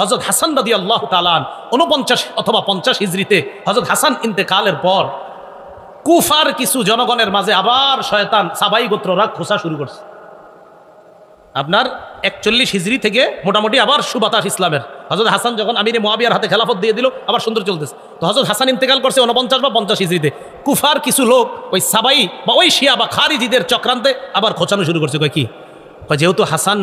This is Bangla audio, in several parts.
হজরত হাসান রাদি আল্লাহ তালান উনপঞ্চাশ অথবা পঞ্চাশ হিজড়িতে হজরত হাসান ইন্তেকালের পর কুফার কিছু জনগণের মাঝে আবার শয়তান সাবাই গোত্ররা খোসা শুরু করছে। আপনার একচল্লিশ হিজড়ি থেকে মোটামুটি আবার সুবাতাস ইসলামের। হজরত হাসান যখন আমির মোয়াবিয়ার হাতে খেলাফত দিয়ে দিল, আবার সুন্দর চলতেছে। তো হজরত হাসান ইন্তেকাল করছে উনপঞ্চাশ বা পঞ্চাশ হিজড়িতে। কুফার কিছু লোক ওই সাবাই বা ওই শিয়া বা খারিজিদের চক্রান্তে আবার খোঁচানো শুরু করছে। কয় কি? যেহেতু হাসান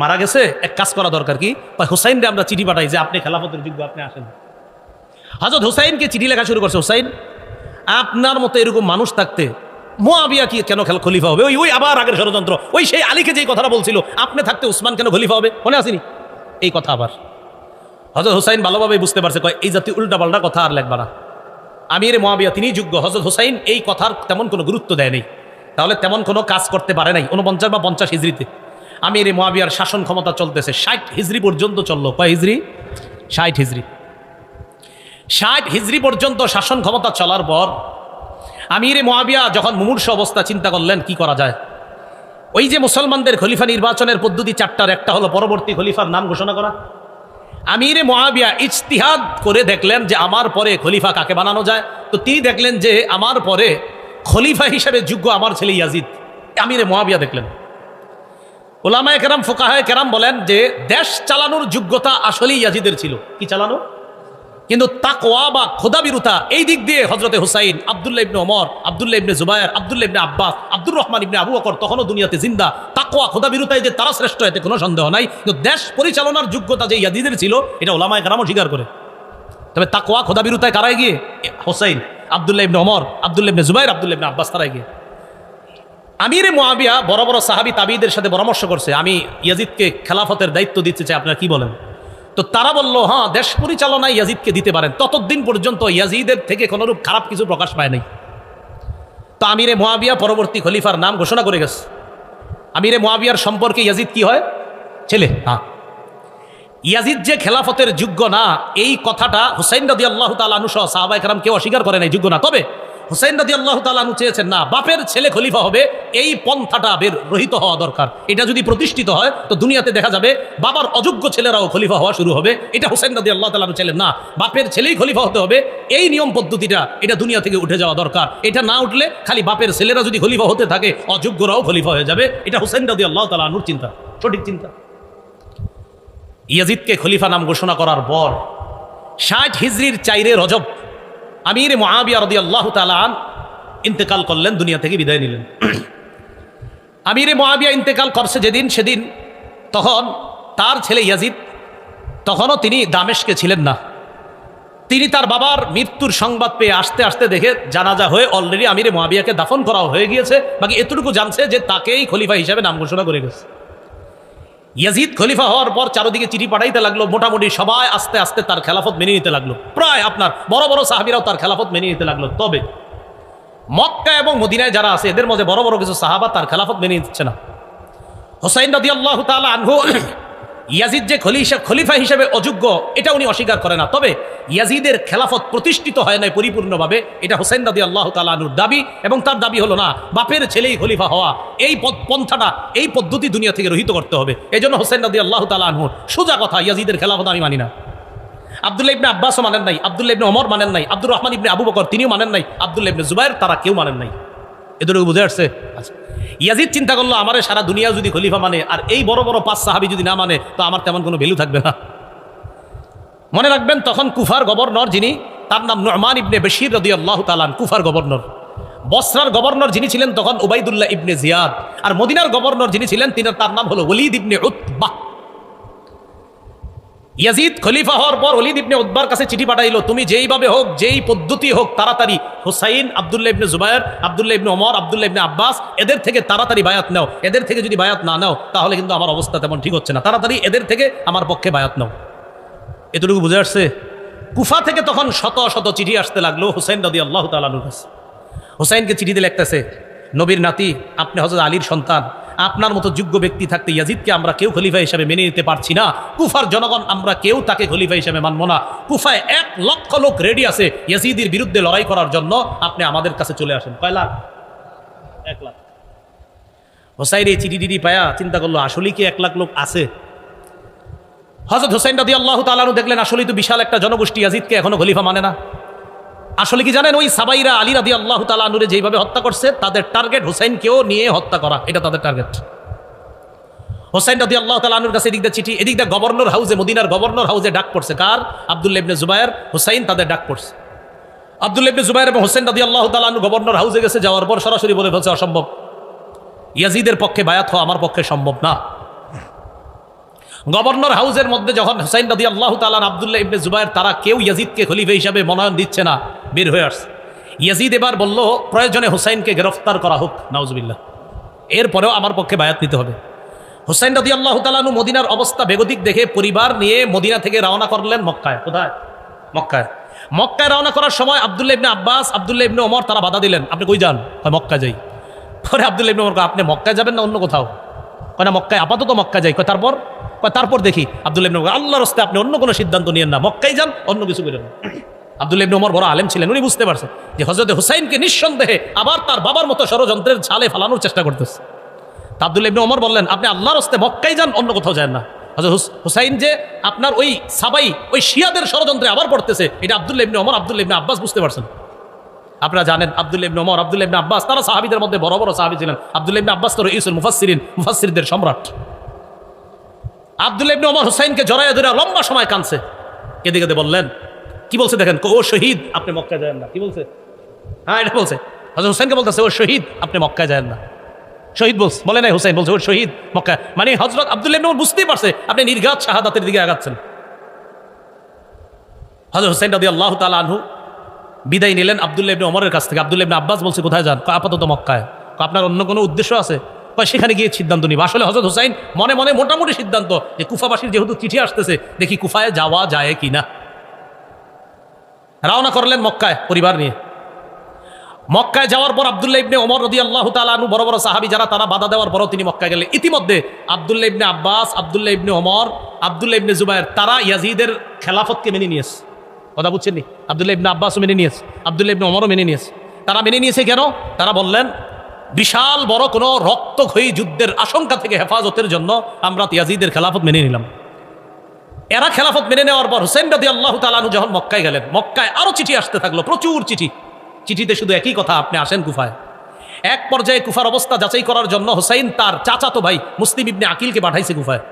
মারা গেছে, এক কাজ করা দরকার কি? কয় হুসাইনরে আমরা চিঠি পাঠাই যে আপনি খেলাফতের যোগ্য, আপনি আসেন। হজরত হুসাইনকে চিঠি লেখা শুরু করছে, হুসাইন, আপনার মতো এরকম মানুষ থাকতে মোয়াবিয়া কি কেন খেলা খলিফা হবে? ওই ওই আবার আগের ষড়যন্ত্র। ওই সেই আলীকে যেই কথাটা বলছিল, আপনি থাকতে উসমান কেন খলিফা হবে? মনে আসেনি? এই কথা আবার। হজরত হুসাইন ভালোভাবে বুঝতে পারছে, কয়, এই জাতীয় উল্টাপাল্টা কথা আর লেখবা না। আমির মোয়াবিয়া তিনি যোগ্য। হজরত হুসাইন এই কথার তেমন কোনো গুরুত্ব দেয়নি তাহলে তেমন কোনো কাজ করতে পারে নাই উনপঞ্চাশ বা পঞ্চাশ হিজড়িতে। আমির মোয়াবিয়ার শাসন ক্ষমতা চলতেছে। ষাট হিজড়ি পর্যন্ত চলল। কয় হিজড়ি ষাট হিজড়ি ষাট হিজড়ি পর্যন্ত শাসন ক্ষমতা চলার পর আমিরে মোয়াবিয়া যখন মুমূর্ষ অবস্থা চিন্তা করলেন, কি করা যায়? ওই যে মুসলমানদের খলিফা নির্বাচনের পদ্ধতি চারটার, একটা হলো পরবর্তী খলিফার নাম ঘোষণা করা। আমিরে মোয়াবিয়া ইজতিহাদ করে দেখলেন যে আমার পরে খলিফা কাকে বানানো যায়? তো তিনি দেখলেন যে আমার পরে খলিফা হিসেবে যোগ্য আমার ছেলে ইয়াজিদ। আমিরে মোয়াবিয়া দেখলেন। ওলামায় কেরাম, ফোকাহায় কেরাম বলেন যে দেশ চালানোর যোগ্যতা আসলেই ইয়াজিদের ছিল। কি চালানো? কিন্তু তাকোয়া বা খোদাবিরুতা এই দিক দিয়ে হজরতে হুসাইন, আবদুল্লাহ ইবনে ওমর, আবদুল্লাহ ইবনে জুবায়ের, আবদুল্লাহ ইবনে আব্বাস, আব্দুর রহমান ইবনে আবু বকর তখনও দুনিয়াতে জিন্দা। তাকওয়া, খোদাবিরুতায় যে তারা শ্রেষ্ঠ, এতে কোনো সন্দেহ নাই। কিন্তু দেশ পরিচালনার যোগ্যতা যে ইয়াদিদের ছিল, এটা ওলামায় কারামও স্বীকার করে। তবে তাকওয়া, খোদাবিরুতায় কারাই গিয়ে হোসাইন, আবদুল্লাহ ইবনে ওমর, আবদুল্লাহ ইবনে জুবায়ের, আবদুল্লাহ ইবনে আব্বাস তারাই গিয়ে আমিরে মোয়াবিয়া বড় বড় সাহাবি তাবিদের সাথে পরামর্শ করছে। আমি ইয়াজিদকে খেলাফতের দায়িত্ব দিতে চাই, আপনারা কি বলেন? তো তারা বলল হ্যাঁ দেশ পরিচালনায় ইয়াজিদকে দিতে পারেন। ততদিন পর্যন্ত ইয়াজিদের থেকে কোনোরূপ খারাপ কিছু প্রকাশ পায় নাই। তো আমিরে মোয়াবিয়া পরবর্তী খলিফার নাম ঘোষণা করে গেছে। আমিরে মোয়াবিয়ার সম্পর্কে ইয়াজিদ কি হয়? ছেলে হ্যাঁ। ইয়াজিদ যে খেলাফতের যোগ্য না, এই কথাটা হুসাইন রাদি আল্লাহ তালু সহ সাহাবাই কালাম কেউ অস্বীকার করে নাই, যোগ্য না। তবে হুসাইন রাদি আল্লাহ তালু চেয়েছেন, না, বাপের ছেলে খলিফা হবে, এই পন্থাটা বের, রহিত হওয়া দরকার। এটা যদি প্রতিষ্ঠিত হয়, তো দুনিয়াতে দেখা যাবে বাবার অযোগ্য ছেলেরাও খলিফা হওয়া শুরু হবে। এটা হুসাইন রাদি আল্লাহ তালু ছেলেন না, বাপের ছেলেই খলিফা হতে হবে, এই নিয়ম পদ্ধতিটা এটা দুনিয়া থেকে উঠে যাওয়া দরকার। এটা না উঠলে খালি বাপের ছেলেরা যদি খলিফা হতে থাকে, অযোগ্যরাও খলিফা হয়ে যাবে। এটা হুসাইন রাদি আল্লাহ তালুর চিন্তা, সঠিক চিন্তা। ইয়াজিদকে খলিফা নাম ঘোষণা করার পর, ষাট হিজড়ির চাইরে রজব আমির মহাবিয়া রদি আল্লাহ তালান ইন্তেকাল করলেন, দুনিয়া থেকে বিদায় নিলেন। আমির মহাবিয়া ইন্তেকাল করছে যেদিন, সেদিন তখন তার ছেলে ইয়াজিদ, তখনও তিনি দামেশকে ছিলেন না। তিনি তার বাবার মৃত্যুর সংবাদ পেয়ে আসতে আসতে দেখে জানাজা হয়ে অলরেডি আমিরে মহাবিয়াকে দাফন করা হয়ে গিয়েছে। বাকি এতটুকু জানছে যে তাকেই খলিফা হিসাবে নাম ঘোষণা করে গেছে। ইয়াজিদ খলিফা হওয়ার পর চারোদিকে চিঠি পাঠাইতে লাগল, মোটামুটি সবাই আস্তে আস্তে তার খেলাফত মেনে নিতে লাগল। প্রায় আপনার বড় বড় সাহাবিরাও তার খেলাফত মেনে নিতে লাগল। তবে মক্কা এবং মদিনায় যারা আছে, এদের মধ্যে বড় বড় কিছু সাহাবা তার খেলাফত মেনে নিচ্ছে না। হোসাইন নদী আল্লাহ তালা আনহু ইয়াজিদ যে খলিফা খলিফা হিসেবে অযোগ্য, এটা উনি অস্বীকার করে না। তবে ইয়াজিদের খেলাফত প্রতিষ্ঠিত হয় নাই পরিপূর্ণভাবে, এটা হোসেন রাদি আল্লাহ তালানুর দাবি, এবং তার দাবি হলো না, বাপের ছেলেই খলিফা হওয়া, এই পন্থাটা, এই পদ্ধতি দুনিয়া থেকে রহিত করতে হবে। এই জন্য হোসেন রাদি আল্লাহ তালাহুর সোজা কথা, ইয়াজিদের খেলাফত আমি মানি না। আবদুল্লাহ ইবনে আব্বাসও মানেন নাই, আবদুল্লাহ ইবনে ওমর মানেন নাই, আব্দুর রহমান ইবনে আবু বকর তিনিও মানেন নাই, আবদুল্লাহ ইবনে জুবাইর তারা কেউ মানেন নাই। এদেরও বুঝে আসছে? আচ্ছা। ইয়াজিদ চিন্তা করল, আমার সারা দুনিয়া যদি খলিফা মানে আর এই বড় বড় পাঁচ সাহাবি যদি না মানে তো আমার তেমন কোনো ভ্যালু থাকবে না। মনে রাখবেন, তখন কুফার গভর্নর যিনি, তার নাম নোমান ইবনে বশির রদি আল্লাহ তালান কুফার গভর্নর। বসরার গভর্নর যিনি ছিলেন, তখন উবাইদুল্লাহ ইবনে জিয়াদ। আর মদিনার গভর্নর যিনি ছিলেন, তিনি তার নাম হলো ওলিদ ইবনে উতবাহ ইয়াজিদ খলিফা হওয়ার পর অলিদ ইবনে উদ্বার কাছে চিঠি পাঠাইলো, তুমি যেইভাবে হোক, যেই পদ্ধতি হোক, তাড়াতাড়ি হুসাইন, আবদুল্লাহ ইবনে জুবায়ের, আবদুল্লাহ ইবনে ওমর, আবদুল্লাহ ইবনে আব্বাস, এদের থেকে তাড়াতাড়ি বায়াত নাও। এদের থেকে যদি বায়াত না নাও, তাহলে কিন্তু আমার অবস্থা তেমন ঠিক হচ্ছে না। তাড়াতাড়ি এদের থেকে আমার পক্ষে বায়াত নাও। এতটুকু বুঝে আসছে? কুফা থেকে তখন শত শত চিঠি আসতে লাগল হুসাইন রদি আল্লাহ তালুর কাছে। হুসাইনকে চিঠিতে লিখতেছে, নবীর নাতি, আপনি হজরত আলীর সন্তান আপনার মতো যোগ্য ব্যক্তি থাকতে ইয়াজিদকে আমরা কেউ খলিফা হিসাবে মেনে নিতে পারছি না। কুফার জনগণ আমরা কেউ তাকে খলিফা হিসাবে মানব না। কুফায় এক লক্ষ লোক রেডি আছে ইয়াজিদের বিরুদ্ধে লড়াই করার জন্য। আপনি আমাদের কাছে চলে আসেন। কয় লাখ? এক লাখ। হোসাইন এই চিঠি টিটি পায়া চিন্তা করল, আসলেই কি এক লাখ লোক আছে? হজরত হোসাইন রাদি আল্লাহ তালানু দেখলেন, আসলেই তো বিশাল একটা জনগোষ্ঠী ইয়াজিদকে এখনও খলিফা মানে না। আসলে কি জানেন, ওই সাবাইরা আলী রাদি আল্লাহ তালানুরে যেভাবে হত্যা করছে, তাদের টার্গেট হোসেনকেও নিয়ে হত্যা করা। এটা তাদের টার্গেট। হোসেন রাদি আল্লাহ তালানুর কাছে এদিক চিঠি, এদিক দিয়ে গভর্নর হাউসে, মদিনার গভর্নর হাউসে ডাক পড়ছে। কার? আবদুল্লা ইবনে জুবায়ের। হোসাইন তাদের ডাক পড়ছে। আবদুল্লা ইবনে জুবায়ের এবং হোসেন রাদি আল্লাহ তালানু গভর্নর হাউসে গেছে, যাওয়ার পর সরাসরি বলে ফেলছে, অসম্ভব। ইয়াজিদের পক্ষে বায়াত হওয়া আমার পক্ষে সম্ভব না। গভর্নর হাউসের মধ্যে যখন হুসাইন রাদি আল্লাহ তালান আবদুল্লাহ ইবনে জুবায়ের, তারা কেউ ইয়াজিদকে খলিফা হিসাবে মনোনয়ন দিচ্ছে না, বের হয়ে ইয়াজিদ এবার বলল, প্রয়োজনে হুসাইনকে গ্রেফতার করা হোক নাউজবিল্লা এরপরেও আমার পক্ষে বায়াত নিতে হবে। হুসাইন রাদি আল্লাহ তালানু মদিনার অবস্থা বেগতিক দেখে পরিবার নিয়ে মদিনা থেকে রওনা করলেন মক্কায়। কোথায়? মক্কায়। মক্কায় রওনা করার সময় আবদুল্লাহ ইবনে আব্বাস, আবদুল্লাহ ইবনে ওমর, তারা বাধা দিলেন, আপনি কই যান? মক্কা যাই। পরে আবদুল্লাহ ইবনে ওমর আপনি মক্কায় যাবেন না অন্য কোথাও? কয় না, মক্কায়, আপাতত মক্কা যাই। কয়, তারপর? তারপর দেখি আব্দুল ইবনে কয়, আল্লাহর আপনি অন্য কোনো সিদ্ধান্ত নিয়েন না মক্কায় যান অন্য কিছু করেন না। আবদুল্লাহ ইবনে ওমর বড় আলেম ছিলেন উনি বুঝতে পারছেন যে হজরত হুসাইনকে নিঃসন্দেহে আবার তার বাবার মতো ষড়যন্ত্রের ছালে ফালানোর চেষ্টা করতেছে। তা আবদুল্লাহ ইবনে ওমর বললেন আপনি আল্লাহর রাস্তায় মক্কায় যান অন্য কোথাও যান না। হজরত হুস- হুসাইন যে আপনার ওই সাবাই ওই শিয়াদের ষড়যন্ত্রে আবার পড়তেছে এটা আবদুল্লাহ ইবনে ওমর আবদুল্লাহ ইবনে আব্বাস বুঝতে পারছেন। আপনারা জানেন আব্দুল ইবনে ওমর আব্দুল ইবনে আব্বাস তারা সাহাবীদের মধ্যে বড় বড় সাহাবী ছিলেন। আব্দুল ইবনে আব্বাস তো রইসুল মুফাসসিরিন মুফাসসিরদের সম্রাট। আব্দুল ইবনে ওমর হুসাইনকে জড়াইয়া ধরে লম্বা সময় কানছে কেঁদে কেঁদে বললেন, কি বলছে দেখেন? ও শহীদ, আপনি মক্কায় যাবেন না। কি বলছে? হ্যাঁ এটা বলছে। হজরত হুসাইনকে বলতেছে, ও শহীদ, আপনি মক্কায় যাবেন না। শহীদ বলছে, বলে নাই হুসাইন, বলছে, ও শহীদ মক্কা মানে হজরত আব্দুল ইবনে ওমর বুঝতেই পারছে, আপনি নির্ঘাত শাহাদাতের দিকে আগাচ্ছেন। হজরত হুসাইন রাদি আল্লাহ তালা আনহু বিদায় নিলেন আবদুল্লাহ ইবনে ওমরের কাছ থেকে। আবদুল্লাহ ইবনে আব্বাস বলছে, কোথায় যান? আপাতত মক্কায়। আপনার অন্য কোনো উদ্দেশ্য আছে? কয়, সেখানে গিয়ে সিদ্ধান্ত নিব। আসলে হজরত হুসাইন মনে মনে মোটামুটি সিদ্ধান্ত যে কুফাবাসীর যেহেতু চিঠি আসতেছে দেখি কুফায় যাওয়া যায় কি না রওনা করলেন মক্কায় পরিবার নিয়ে। মক্কায় যাওয়ার পর আবদুল্লাহ ইবনে ওমর রদি আল্লাহ তালু বড় বড় সাহাবি যারা তারা বাধা দেওয়ার পরও তিনি মক্কায় গেলেন। ইতিমধ্যে আবদুল্লাহ ইবনে আব্বাস আবদুল্লাহ ইবনে ওমর আবদুল্লাহ ইবনে জুবায়ের তারা ইয়াজিদের খেলাফতকে মেনে নিয়েছে কথা বুঝছেন নি আবদুল্লাহ ইবনে আব্বাসও মেনে নিয়েছে আবদুল্লাহ ইবনে ওমরও মেনে নিয়েছে। তারা মেনে নিয়েছে কেন? তারা বললেন বিশাল বড় কোনো রক্তক্ষয়ী যুদ্ধের আশঙ্কা থেকে হেফাজতের জন্য আমরা তিয়াজিদের খেলাফত মেনে নিলাম। এরা খেলাফত মেনে নেওয়ার পর হুসেন রাদি আল্লাহ তালানু যখন মক্কায় গেলেন, মক্কায় আরও চিঠি আসতে থাকল, প্রচুর চিঠি। চিঠিতে শুধু একই কথা, আপনি আসেন কুফায়। এক পর্যায়ে কুফার অবস্থা যাচাই করার জন্য হুসাইন তার চাচাতো ভাই মুসলিম ইবনে আকিলকে পাঠাইছে কুফায়।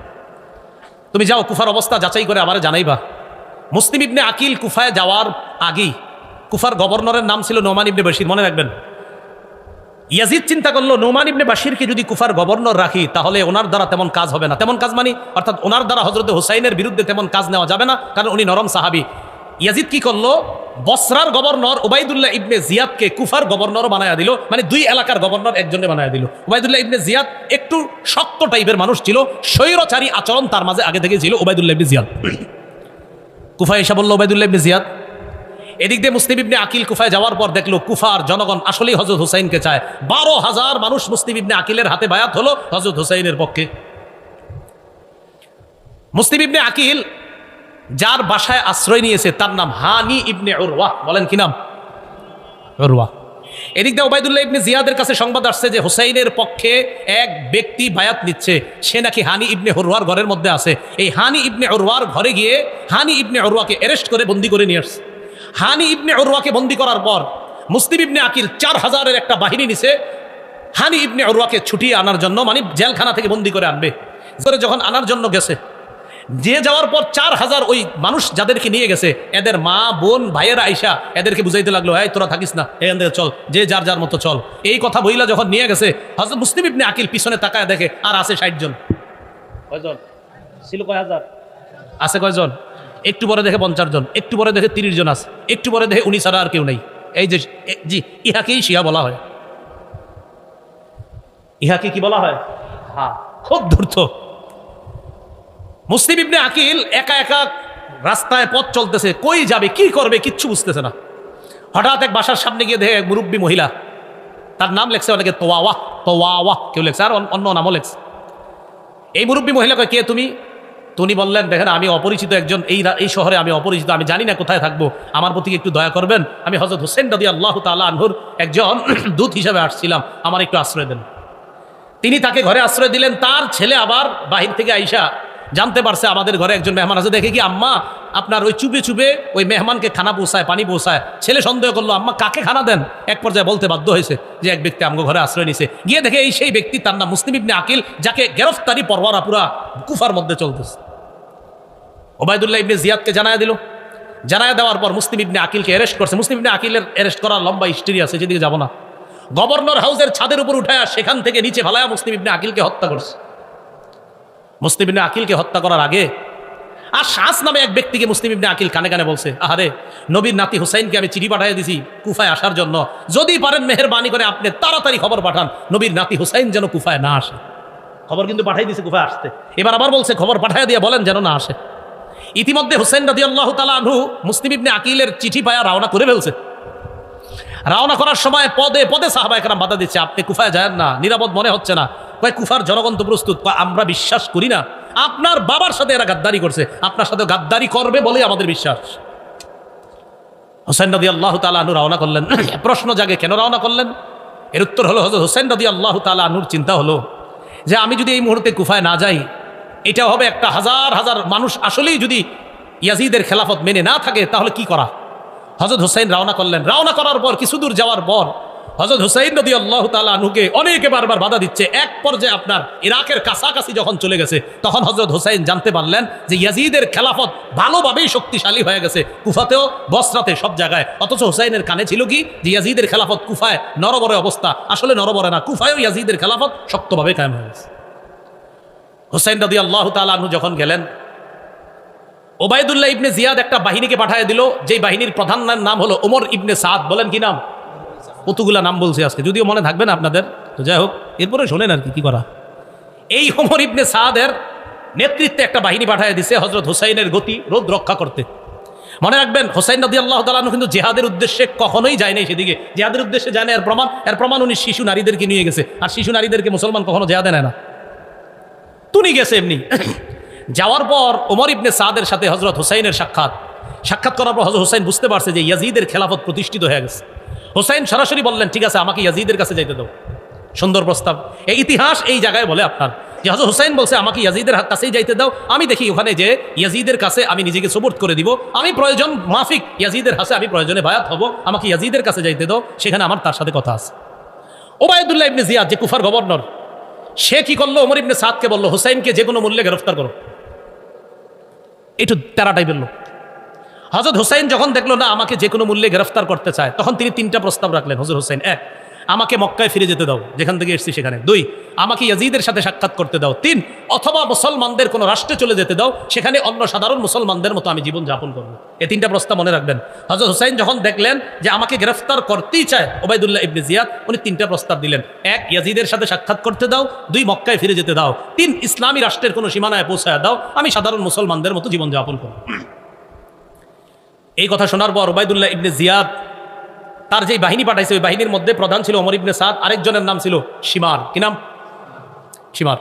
তুমি যাও, কুফার অবস্থা যাচাই করে আমারে জানাইবা। মুসলিম ইবনে আকিল কুফায় যাওয়ার আগেই কুফার গভর্নরের নাম ছিল নোমান ইবনে বশির, মনে রাখবেন? ইয়াজিদ চিন্তা করল, নোমান ইবনে বাশিরকে যদি কুফার গভর্নর রাখি, তাহলে ওনার দ্বারা তেমন কাজ হবে না। তেমন কাজ মানি, অর্থাৎ ওনার দ্বারা হজরত হুসাইনের বিরুদ্ধে তেমন কাজ নেওয়া যাবে না, কারণ উনি নরম সাহাবি। ইয়াজিদ কি করল? বসরার গভর্নর ওবায়দুল্লাহ ইবনে জিয়াদকে কুফার গভর্নরও বানায়া দিল মানে দুই এলাকার গভর্নর একজনে বানায়া দিল। ওবায়দুল্লাহ ইবনে জিয়াদ একটু শক্ত টাইপের মানুষ ছিল, স্বৈরচারী আচরণ তার মাঝে আগে থেকে ছিল ওবায়দুল্লাহ ইবনে জিয়াদ। কুফায় এসে বলল ওবায়দুল্লাহ ইবনে জিয়াদ এদিক দিয়ে মুসলিম ইবনে আকিল কুফায় যাওয়ার পর দেখল কুফার জনগণ, আসলেই হজরত হুসাইনকে চায়। বারো হাজার মানুষ মুসলিম ইবনে আকিলের হাতে বায়াত হলো হজরত হুসাইনের পক্ষে। মুসলিম ইবনে আকিল যার বাসায় আশ্রয় নিয়েছে, তার নাম হানি ইবনে উরওয়া। বলেন কি নাম? উরওয়া। এদিক দিয়ে ওবায়দুল্লাহ ইবনে জিয়াদের কাছে সংবাদ আসছে যে হুসাইনের পক্ষে এক ব্যক্তি বায়াত নিচ্ছে। সে নাকি হানি ইবনে হরওয়ার ঘরের মধ্যে আছে। এই হানি ইবনে অরওয়ার ঘরে গিয়ে হানি ইবনে অরওয়াকে অ্যারেস্ট করে বন্দি করে নিয়ে আসছে। হানি ইবনে অরুয়াকে বন্দি করার পর মুসলিম ইবনে আকিল চার হাজারের একটা বাহিনী নিছে। হানি ইবনে অরুয়াকে ছুটিয়ে আনার জন্য মানে জেলখানা থেকে বন্দি করে আনবে। করে যখন আনার জন্য গেছে যে যাওয়ার পর চার হাজার ওই মানুষ যাদেরকে নিয়ে গেছে এদের মা বোন ভাইয়েরা আইসা এদেরকে বুঝাইতে লাগল হ্যাঁ তোরা থাকিস না এখান থেকে চল যে যার যার মতো চল। এই কথা বইলা যখন নিয়ে গেছে হজরত মুসলিম ইবনে আকিল পিছনে তাকায় দেখে আর আছে ষাট জন। কয়জন? ছিল কয় হাজার? আছে কয়জন? একটু পরে দেখে পঞ্চাশ জন, একটু পরে দেখে তিরিশ জন আছে, একটু পরে দেখে উনি ছাড়া আর কেউ নেই। এই যে জি, ইহাকেই শিয়া বলা হয়। ইহাকে কি বলা হয়? হ্যাঁ খুব ধূর্ত। মুসলিম ইবনে আকিল একা একা রাস্তায় পথ চলতেছে, কই যাবে, কি করবে, কিচ্ছু বুঝতেছে না। হঠাৎ এক বাসার সামনে গিয়ে দেখে এক মুরব্বী মহিলা, তার নাম লেখছে অনেকে তোয়াওয়াহ তোয়াওয়াহ কেউ লেখছে, আর অন্য নামও লেখছে। এই মুরব্বী মহিলা কে তুমি? উনি বললেন, দেখেন, আমি অপরিচিত একজন, এই এই শহরে আমি অপরিচিত, আমি জানি না কোথায় থাকব। আমার প্রতি একটু দয়া করবেন। আমি হজরত হোসেন দাদি আল্লাহ তালা আনহুর একজন দূত হিসাবে আসছিলাম। আমার একটু আশ্রয় দেন। তিনি তাকে ঘরে আশ্রয় দিলেন। তার ছেলে আবার বাহির থেকে আইসা জানতে পারছে, আমাদের ঘরে একজন মেহমান আছে। দেখে কি আম্মা আপনার ওই চুপে চুপে ওই মেহমানকে খানা পৌঁছায় পানি পৌঁছায় ছেলে সন্দেহ করল, আম্মা, কাকে খানা দেন? এক পর্যায়ে বলতে বাধ্য হয়েছে যে এক ব্যক্তি আমগো ঘরে আশ্রয় নিছে। গিয়ে দেখে এই সেই ব্যক্তি, তার নাম মুসলিম ইবনে আকিল, যাকে গ্রেফতারি পরওয়ারা পুরা কুফার মধ্যে চলতেছে। ওবায়দুল্লাহ ইবনে জিয়াদকে জানায় দিল। জানায় দেওয়ার পর মুসলিম ইবনে আকিলকে অ্যারেস্ট করছে। মুসলিম ইবনে আকিলের অ্যারেস্ট করার লম্বা হিস্ট্রি আছে যেদিকে যাব না। গভর্নর হাউসের ছাদের উপর উঠায় সেখান থেকে নিচে ফালায়া মুসলিম ইবনে আকিলকে হত্যা করছে। মুসলিম ইবনে আকিলকে হত্যা করার আগে আর শাস নামে এক ব্যক্তিকে মুসলিম ইবনে আকিল কানে কানে বলছে আহারে নবীর নাতি হুসাইনকে আমি চিঠি পাঠিয়ে দিছি কুফায় আসার জন্য। যদি পারেন মেহরবানি করে আপনি তাড়াতাড়ি খবর পাঠান নবীর নাতি হুসাইন যেন কুফায় না আসে। খবর কিন্তু পাঠাই দিছে কুফায় আসতে। এবার আবার বলছে খবর পাঠাই দিয়ে বলেন যেন না আসে। ইতিমধ্যে হুসাইন রাদি আল্লাহ তালা আনহু মুসলিম ইবনে আকিলের চিঠি পায়া রওনা করে ফেলছে। রওনা করার সময় পদে পদে সাহাবা একরাম বাধা দিচ্ছে আপনি কুফায় যায় না নিরাপদ মনে হচ্ছে না। কয় কুফার জনগণ তো প্রস্তুত আমরা বিশ্বাস করি না। আপনার বাবার সাথে এরা গাদ্দারি করছে। আপনার সাথে গাদ্দারি করবে বলে আমাদের বিশ্বাস। হোসেন নদী আল্লাহ তালা রওনা করলেন। প্রশ্ন জাগে, কেন রওনা করলেন? এর উত্তর হলো হজরত হোসেন নদী আল্লাহ তালা আনুর চিন্তা হলো যে আমি যদি এই মুহূর্তে কুফায় না যাই এটা হবে একটা হাজার হাজার মানুষ আসলেই যদি ইয়াজিদের খেলাফত মেনে না থাকে, তাহলে কি করা? হজরত হোসেন রওনা করলেন। রওনা করার পর, কিছু দূর যাওয়ার পর হজরত হুসাইন নদী আল্লাহ তালুকে অনেকে বারবার বাধা দিচ্ছে। এক পর্যায়ে আপনার ইরাকের কাছাকাছি যখন চলে গেছে, তখন হজরত হুসাইন জানতে পারলেন যে ইয়াজিদের খেলাফত ভালোভাবেই শক্তিশালী হয়ে গেছে। কুফাতেও, বসরাতে, সব জায়গায়। অথচ হুসাইনের কানে ছিল কি? যে ইয়াজিদের খেলাফত কুফায় নরবরে অবস্থা। আসলে নরবরে না, কুফায়ও ইয়াজিদের খেলাফত শক্তভাবে কায়েম হয়ে গেছে। হুসাইন রদি আল্লাহ তালু যখন গেলেন, ওবায়দুল্লাহ ইবনে জিয়াদ একটা বাহিনীকে পাঠিয়ে দিল। যেই বাহিনীর প্রধান নাম হলো ওমর ইবনে সাদ। বলেন কি নাম? কতগুলা নাম বলছি আজকে, যদিও মনে থাকবে না আপনাদের। তো যাই হোক, এরপরে শোনেন আর কি কি করা। এই ওমর ইবনে সাদের নেতৃত্বে একটা বাহিনী পাঠিয়ে দিছে হজরত হুসাইনের গতি, রোদ রক্ষা করতে। মনে রাখবেন, হোসাইন নদী আল্লাহ তালু কিন্তু জেহাদের উদ্দেশ্যে কখনোই যায় নাই সেদিকে। জেহাদের উদ্দেশ্যে যায় না এর প্রমাণ এর প্রমাণ উনি শিশু নারীদেরকে নিয়ে গেছে। আর শিশু নারীদেরকে মুসলমান কখনো জেহাদে নেয় না। তুনি গেছে এমনি। যাওয়ার পর ওমর ইবনে সাদের সাথে হজরত হুসাইনের সাক্ষাৎ। সাক্ষাৎ করার পর হজরত হুসাইন বুঝতে পারছে যে ইয়াজিদের খেলাফত প্রতিষ্ঠিত হয়ে গেছে। হুসাইন সরাসরি বললেন, ঠিক আছে, আমাকে ইয়াজিদের কাছে যাইতে দাও। সুন্দর প্রস্তাব। এই ইতিহাস এই জায়গায় বলে আপনার। যে হুসাইন বলছে, আমাকে ইয়াজিদের কাছেই যাইতে দাও। আমি দেখি ওখানে যে ইয়াজিদের কাছে আমি নিজেকে সবুর্দ করে দিব। আমি প্রয়োজন মাফিক, ইয়াজিদের হাসে আমি প্রয়োজনে বায়াত হব। আমাকে ইয়াজিদের কাছে যাইতে দাও। সেখানে আমার তার সাথে কথা আছে। ওবায়দুল্লাহ ইবনে জিয়াদ, যে কুফার গভর্নর, সে কি করল? ওমর ইবনে সাদকে বলল, হুসাইনকে যে কোনো মূল্যে গ্রেফতার করো। একটু তেরা টাইপের লোক। হজরত হুসাইন যখন দেখল, না, আমাকে যে কোনো মূল্যে গ্রেফতার করতে চায়, তখন তিনি তিনটা প্রস্তাব রাখলেন। হজরত হুসাইন, এক, আমাকে মক্কায় ফিরে যেতে দাও। যেখান থেকে এসেছি সেখানে। দুই, আমাকে ইয়াজিদের সাথে সাক্ষাৎ করতে দাও। তিন, অথবা মুসলমানদের কোনো রাষ্ট্রে চলে যেতে দাও। সেখানে অন্য সাধারণ মুসলমানদের মতো আমি জীবন যাপন করব। এই তিনটা প্রস্তাব মনে রাখবেন। হজরত হুসাইন যখন দেখলেন যে আমাকে গ্রেফতার করতেই চায় ওবায়দুল্লাহ ইবনে জিয়াদ, উনি তিনটা প্রস্তাব দিলেন। এক, ইয়াজিদের সাথে সাক্ষাৎ করতে দাও। দুই, মক্কায় ফিরে যেতে দাও। তিন, ইসলামী রাষ্ট্রের কোনো সীমানায় পৌঁছায় দাও। আমি সাধারণ মুসলমানদের মতো জীবন যাপন করব। এই কথা শোনার পর ওবায়দুল্লাহ ইবনে জিয়াদ তার যে বাহিনী পাঠাইছে, ওই বাহিনীর মধ্যে প্রধান ছিল অমর ইবনে সাদ, আরেকজনের নাম ছিল সীমার কি নাম? সীমার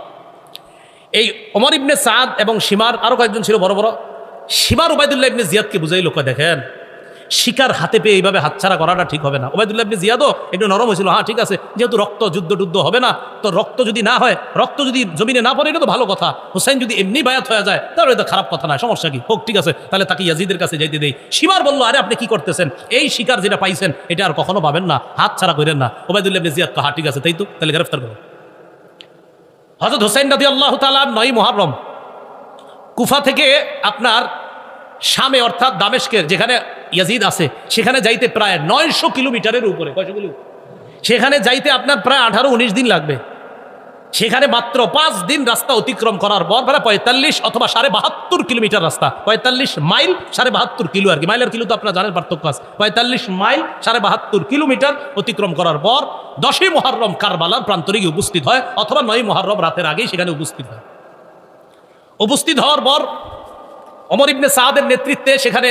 এই অমর ইবনে সাদ এবং সীমার আরও কয়েকজন ছিল বড় বড়। সীমার ওবায়দুল্লাহ ইবনে জিয়াদকে বুঝাই, লোক দেখেন শিকার হাতে পেয়ে এইভাবে হাতছাড়া করাটা ঠিক হবে না। ওবায়দুল্লাহ ইবনে জিয়াদও একটু নরম হয়েছিল। হ্যাঁ ঠিক আছে, যেহেতু রক্ত যুদ্ধ টুদ্ধ হবে না, তো রক্ত যদি না হয়, রক্ত যদি জমিনে না পড়ে, এটা তো ভালো কথা। হুসাইন যদি এমনি বায়াত হয়ে যায়, তাহলে এটা খারাপ কথা না সমস্যা কি? হোক, ঠিক আছে, তাহলে তাকে ইয়াজিদের কাছে যাইতে দেই। সীমার বলল, আরে, আপনি কি করতেছেন? এই শিকার যেটা পাইছেন, এটা আর কখনো পাবেন না হাত ছাড়া করেন না। ওবায়দুল্লাহ ইবনে জিয়াদ হ্যাঁ ঠিক আছে, তাই তো, তাহলে গ্রেফতার করো। হজরত হুসাইন রাদি আল্লাহ তালা নয় মহারম কুফা থেকে আপনার শামে, অর্থাৎ দামেশকের, যেখানে ইয়াজিদ আছে, সেখানে যাইতে প্রায় নয়শো কিলোমিটারের উপরে। কয়শো সেখানে যাইতে আপনার প্রায় আঠারো উনিশ দিন লাগবে। সেখানে মাত্র পাঁচ দিন রাস্তা অতিক্রম করার পর প্রায় পঁয়তাল্লিশ অথবা সাড়ে বাহাত্তর কিলোমিটার রাস্তা। পঁয়তাল্লিশ মাইল সাড়ে বাহাত্তর কিলো আর কি। মাইলের কিলো তো আপনার জানেন পার্থক্য আছে। পঁয়তাল্লিশ মাইল সাড়ে বাহাত্তর কিলোমিটার অতিক্রম করার পর দশই মহারম কারবালার প্রান্তরে গিয়ে উপস্থিত হয় অথবা নয় মহারম রাতের আগেই সেখানে উপস্থিত হয়। উপস্থিত হওয়ার পর অমর ইবনে সাহাদের নেতৃত্বে সেখানে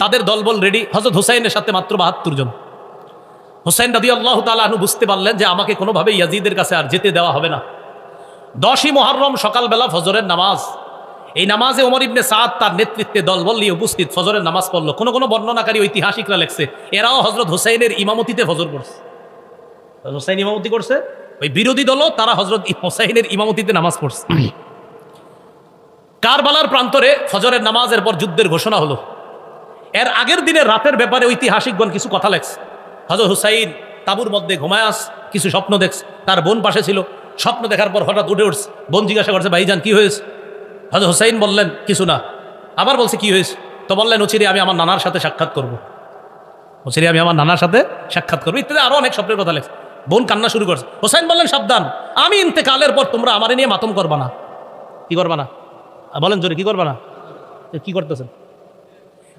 তাদের দলবল রেডি হজরত হুসাইনের সাথে মাত্র বাহাত্তর জন। হুসাইন রাদি আল্লাহ তালু বুঝতে পারলেন যে আমাকে কোনোভাবে ইয়াজিদের কাছে আর যেতে দেওয়া হবে না। দশই মহারম সকালবেলা ফজরের নামাজ। এই নামাজে ওমর ইবনে সাদ তার নেতৃত্বে দলবল নিয়ে উপস্থিত ফজরের নামাজ পড়ল। কোনো কোনো বর্ণনাকারী ঐতিহাসিকরা লেখছে এরাও হজরত হুসাইনের ইমামতিতে ফজর করছে হুসাইন ইমামতি করছে? ওই বিরোধী দলও তারা হজরত হোসাইনের ইমামতিতে নামাজ পড়ছে। কারবালার প্রান্তরে ফজরের নামাজের পর যুদ্ধের ঘোষণা হলো। এর আগের দিনের রাতের ব্যাপারে ঐতিহাসিকগণ কিছু কথা লেখছে। হজর হুসাইন তাবুর মধ্যে ঘুমায়াস কিছু স্বপ্ন দেখছে। তার বোন পাশে ছিল। স্বপ্ন দেখার পর হঠাৎ উঠে উঠছে। বোন জিজ্ঞাসা করছে, ভাইজান, কি হয়েছে? হজর হুসাইন বললেন, কিছু না। আবার বলছে, কি হয়েছে? তো বললেন উচিরে আমি আমার নানার সাথে সাক্ষাৎ করব। উচিরে আমি আমার নানার সাথে সাক্ষাৎ করব? ইত্যাদি আরও অনেক স্বপ্নের কথা লেখছে। বোন কান্না শুরু করছে। হোসাইন বললেন, সাবধান। আমি ইন্তেকালের পর তোমরা আমারে নিয়ে মাতম করবা না। কি করবা না? বলেন জোরে, কি করবা না? কি করতেছেন?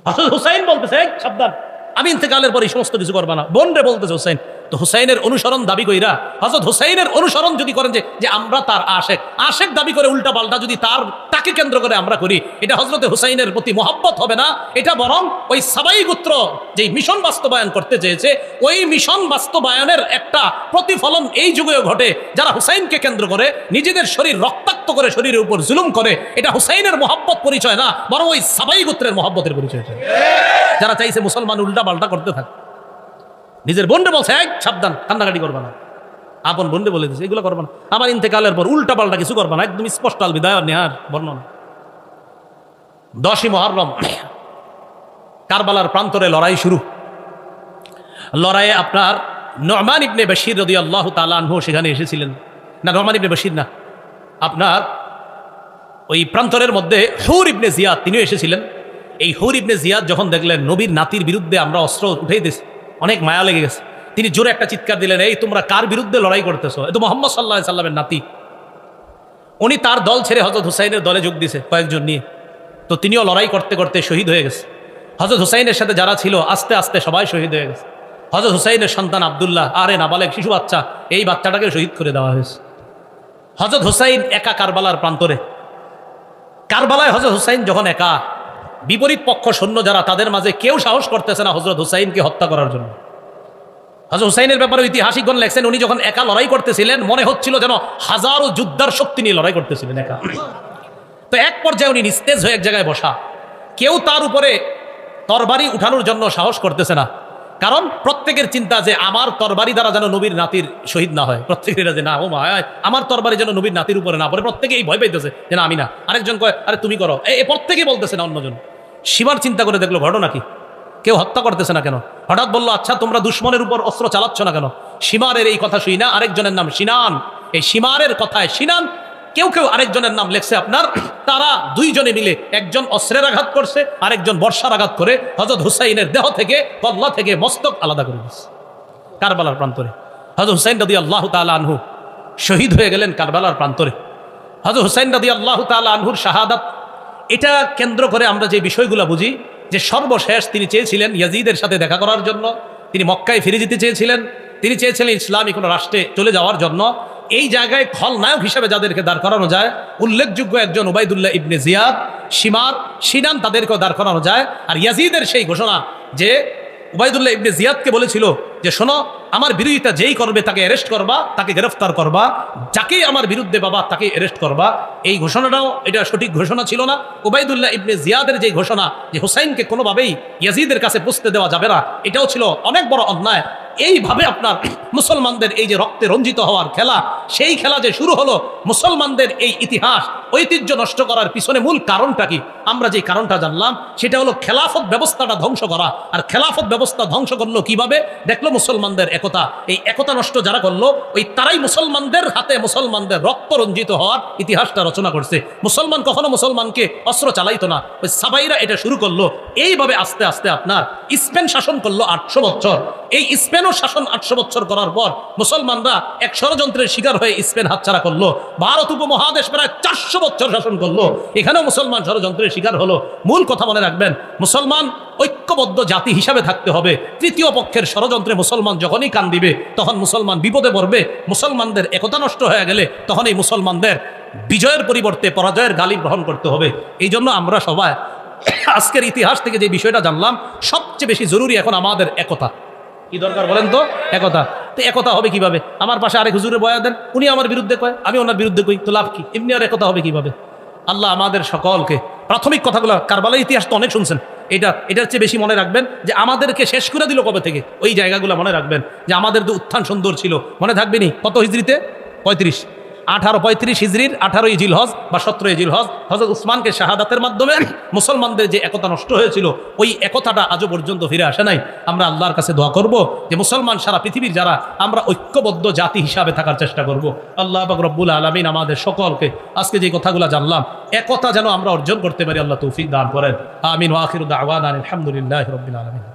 আসলে হুসাইন বলতেছে "এই, সাবধান। আমি ইন্তেকালের পর এই সমস্ত কিছু করবা না। বোন রে বলতেছে হুসাইন তো হুসাইনের অনুসরণ দাবি কইরা হজরত হুসাইনের অনুসরণ যদি করেন যে যে আমরা তার আশেক আশেক দাবি করে উল্টা পাল্টা যদি তার তাকে কেন্দ্র করে আমরা করি এটা হজরতে হুসাইনের প্রতি মহব্বত হবে না। এটা বরং ওই সাবাই গোত্র যেই মিশন বাস্তবায়ন করতে চেয়েছে ওই মিশন বাস্তবায়নের একটা প্রতিফলন এই যুগেও ঘটে। যারা হুসাইনকে কেন্দ্র করে নিজেদের শরীর রক্তাক্ত করে শরীরের উপর জুলুম করে, এটা হুসাইনের মহব্বত পরিচয় না, বরং ওই সাবাই গোত্রের মহব্বতের পরিচয়। যারা চাইছে মুসলমান উল্টা পাল্টা করতে থাকে। নিজের বোনরে বলছে এক সাবধান, কান্নাকাটি করবা না। আপন বোনরে বলে দিছে, এগুলো করবা না। আমার ইন্তেকালের পর উল্টা পাল্টা কিছু করবা না, একদম স্পষ্ট আল বিদায় নেহার বর্ণনা। দশই মহরম, কারবালার প্রান্তরে লড়াই শুরু। লড়াইয়ে আপনার নরমান ইবনে বশির রদি আল্লাহ তালানহ সেখানে এসেছিলেন। না নরমান ইবনে বশির না আপনার ওই প্রান্তরের মধ্যে হৌর ইবনে জিয়াদ, তিনিও এসেছিলেন। এই হৌর ইবনে জিয়াদ যখন দেখলেন নবীর নাতির বিরুদ্ধে আমরা অস্ত্র উঠেই দিছি অনেক মায়া লেগে গেছে। তিনি জোরে একটা চিৎকার দিলেন, এই তোমরা কার বিরুদ্ধে লড়াই করতেছো? এ তো মোহাম্মদ সাল্লাহ সাল্লামের নাতি। উনি তার দল ছেড়ে হজরত হুসাইনের দলে যোগ দিছে কয়েকজন নিয়ে। তো তিনিও লড়াই করতে করতে শহীদ হয়ে গেছে। হজরত হুসাইনের সাথে যারা ছিল, আস্তে আস্তে সবাই শহীদ হয়ে গেছে। হজরত হুসাইনের সন্তান আবদুল্লাহ, আরে নাবালেক শিশু বাচ্চা, এই বাচ্চাটাকে শহীদ করে দেওয়া হয়েছে। হজরত হুসাইন একা কারবালার প্রান্তরে। কারবালায় হজরত হুসাইন যখন একা, বিপরীত পক্ষ সৈন্য যারা, তাদের মাঝে কেউ সাহস করতেছে না হজরত হুসাইনকে হত্যা করার জন্য। হজরত হুসাইনের ব্যাপারে ঐতিহাসিকগণ লেখছেন, উনি যখন একা লড়াই করতেছিলেন, মনে হচ্ছিল যেন হাজারো যুদ্ধার শক্তি নিয়ে লড়াই করতেছিলেন একা। তো এক পর্যায়ে উনি নিস্তেজ হয়ে এক জায়গায় বসা। কেউ তার উপরে তরবারি উঠানোর জন্য সাহস করতেছে না। কারণ প্রত্যেকের চিন্তা যে আমার তরবারি দ্বারা যেন নবীর নাতির শহীদ না হয়। প্রত্যেকের যে, না, ও আমার তরবারি যেন নবীর নাতির উপরে না পড়ে। প্রত্যেকেই ভয় পাইতেছে যে, না, আমি না। আরেকজন কয়, আরে, তুমি করো। এ প্রত্যেকেই বলতেছে না অন্যজন। সীমার চিন্তা করে দেখল ঘটনা কি কেউ হত্যা করতেছে না কেন? হঠাৎ বলল আচ্ছা তোমরা দুশ্মনের উপর অস্ত্র চালাচ্ছ না কেন? সীমারের এই কথা শুই না, আরেকজনের নাম সিনান এই সীমারের কথায় সিনান কেউ কেউ আরেকজনের নাম লেখছে আপনার। তারা দুইজনে মিলে একজন অস্ত্রের আঘাত করছে, আরেকজন বর্ষার আঘাত করে হজরত হুসাইনের দেহ থেকে কল্লা থেকে মস্তক আলাদা করে দিচ্ছে কারবালার প্রান্তরে। হজরত হুসাইন রদি আল্লাহ আনহু শহীদ হয়ে গেলেন কারবালার প্রান্তরে। হজরত হুসাইন রদি আল্লাহ আনহুর শাহাদাত, এটা কেন্দ্র করে আমরা যে বিষয়গুলো বুঝি, যে সর্বশেষ তিনি চেয়েছিলেন ইয়াজিদের সাথে দেখা করার জন্য, তিনি মক্কায় ফিরে যেতে চেয়েছিলেন, তিনি চেয়েছিলেন ইসলামী কোনো রাষ্ট্রে চলে যাওয়ার জন্য এই জায়গায় খলনায়ক হিসেবে যাদেরকে দাঁড় করানো যায়, উল্লেখযোগ্য একজন উবাইদুল্লাহ ইবনে জিয়াদ, সীমার সিনান তাদেরকেও দাঁড় করানো যায়। আর ইয়াজিদের সেই ঘোষণা যে উবাইদুল্লাহ ইবনে জিয়াদকে বলেছিল যে, শোনো, আমার বিরোধিতা যেই করবে তাকে অ্যারেস্ট করবা, তাকে গ্রেফতার করবা যাকেই আমার বিরুদ্ধে বাবা তাকে অ্যারেস্ট করবা। এই ঘোষণাটাও, এটা সঠিক ঘোষণা ছিল না। উবাইদুল্লাহ ইবনে জিয়াদের যে ঘোষণা যে হুসাইনকে কোনোভাবেই ইয়াজিদের কাছে পুষতে দেওয়া যাবে না, এটাও ছিল অনেক বড় অন্যায়। এইভাবে আপনার মুসলমানদের এই যে রক্তে রঞ্জিত হওয়ার খেলা, সেই খেলা যে শুরু হলো, মুসলমানদের এই ইতিহাস, ঐতিহ্য নষ্ট করার পিছনে মূল কারণটা কি? আমরা যে কারণটা জানলাম, সেটা হলো খেলাফত ব্যবস্থাটা ধ্বংস করা। আর খেলাফত ব্যবস্থা ধ্বংস করল কীভাবে? দেখল মুসলমানদের একতা। এই একতা নষ্ট যারা করল, ওই তারাই মুসলমানদের হাতে মুসলমানদের রক্ত রঞ্জিত হওয়ার ইতিহাসটা রচনা করছে। মুসলমান কখনো মুসলমানকে অস্ত্র চালাইতো না। ওই সাবাইরা এটা শুরু করল। এইভাবে আস্তে আস্তে আপনার স্পেন শাসন করল আটশো বছর। এই স্পেনও শাসন আটশো বছর করার পর মুসলমানরা এক ষড়যন্ত্রের শিকার হয়ে স্পেন হাতছাড়া করল? ভারত উপমহাদেশ প্রায় চারশো বছর শাসন করল। এখানেও মুসলমান ষড়যন্ত্রের শিকার হলো। মূল কথা মনে রাখবেন, মুসলমান ঐক্যবদ্ধ জাতি হিসাবে থাকতে হবে। তৃতীয় পক্ষের ষড়যন্ত্রে মুসলমান যখনই কান দিবে, তখন মুসলমান বিপদে পড়বে। মুসলমানদের একতা নষ্ট হয়ে গেলে তখন এই মুসলমানদের বিজয়ের পরিবর্তে পরাজয়ের গালি গ্রহণ করতে হবে। এই জন্য আমরা সবাই আজকের ইতিহাস থেকে যে বিষয়টা জানলাম, সবচেয়ে বেশি জরুরি এখন আমাদের একতা। কি দরকার বলেন তো? একতা তো একতা হবে কীভাবে? আমার পাশে আরেক হুজুরে বয়া দেন, উনি আমার বিরুদ্ধে কয়, আমি ওনার বিরুদ্ধে কই, তো লাভ কি? এমনি আর একতা হবে কীভাবে? আল্লাহ আমাদের সকলকে, প্রাথমিক কথাগুলো, কারবালার ইতিহাস তো অনেক শুনছেন। এটা, এটার চেয়ে বেশি মনে রাখবেন যে আমাদেরকে শেষ করে দিল কবে থেকে? ওই জায়গাগুলো মনে রাখবেন যে আমাদের তো উত্থান সুন্দর ছিল, মনে থাকবেনি কত হিজড়িতে? পঁয়ত্রিশ। আঠারো পঁয়ত্রিশ হিজড়ির আঠারোই জিল হজ বা সতেরোই জিল হজ হজরত উসমানকে শাহাদাতের মাধ্যমে মুসলমানদের যে একতা নষ্ট হয়েছিল, ওই একতাটা আজও পর্যন্ত ফিরে আসে নাই। আমরা আল্লাহর কাছে দোয়া করব যে মুসলমান সারা পৃথিবীর যারা, আমরা ঐক্যবদ্ধ জাতি হিসাবে থাকার চেষ্টা করব। আল্লাহ রব্বুল আলমিন আমাদের সকলকে আজকে যে কথাগুলো জানলাম, একতা যেন আমরা অর্জন করতে পারি, আল্লাহ তৌফিক দান করেন। আমিন ওয়াখির দাওয়ান আলহামদুলিল্লাহ রবিল আলমিন।